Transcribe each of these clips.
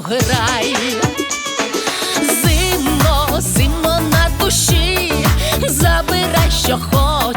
грай. Зимно, зимно на душі, забирай, що хочеш,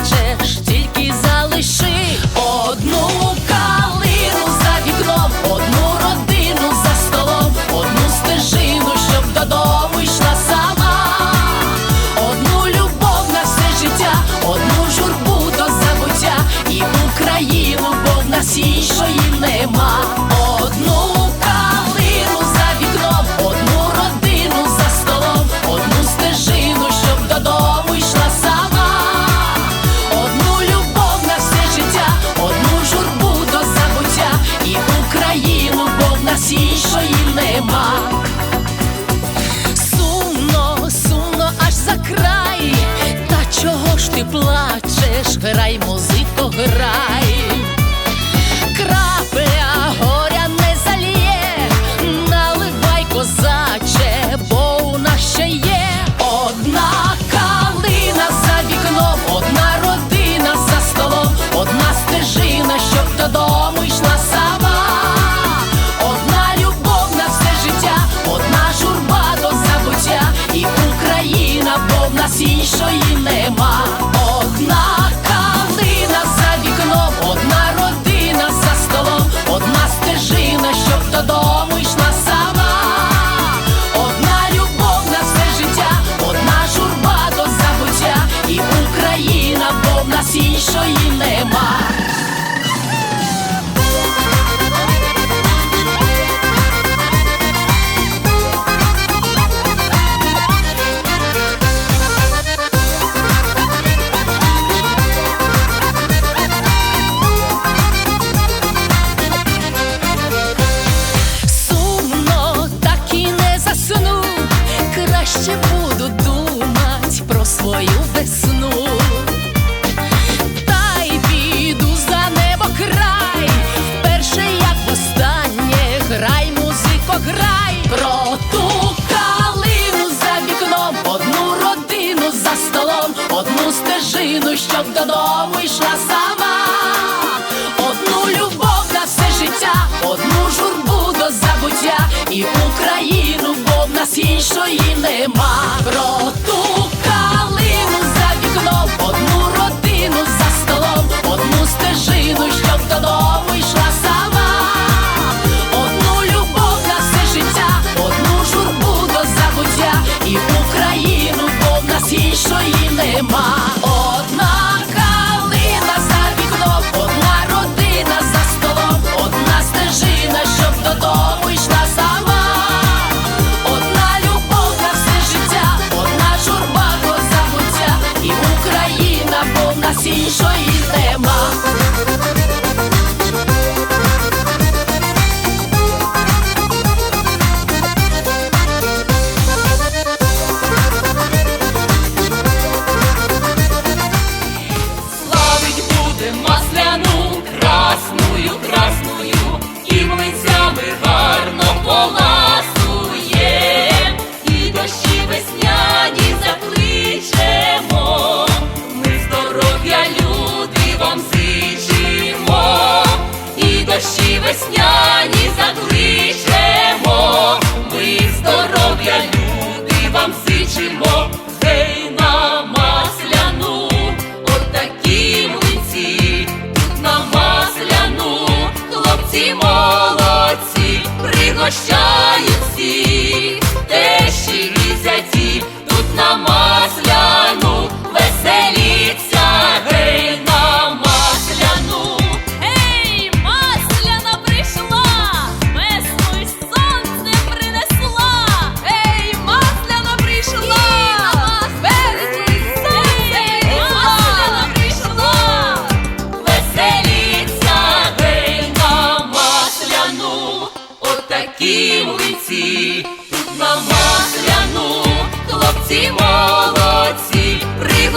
Грай, музико, грай. Крапля горя не залє, наливай козаче, бо у нас ще є одна калина за вікном, одна родина за столом, одна стежина, щоб додому йшла сама. Одна любов все життя, одна журба до забуття, і Україна, бо нас іншої іншої нема. Щоб додому йшла сама. Одну любов на все життя, одну журбу до забуття і Україну, бо в нас іншої нема. Про ту калину за вікном, одну родину за столом, одну стежину, щоб додому йшла сама. Одну любов на все життя, одну журбу до забуття і Україну, бо в нас іншої нема. Одна іншої нема. Здоров'я, люди, вам сичимо, Гей на масляну, отакі млинці, тут на масляну, хлопці молодці, пригощають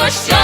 масляну, хлопці молодці, пригощають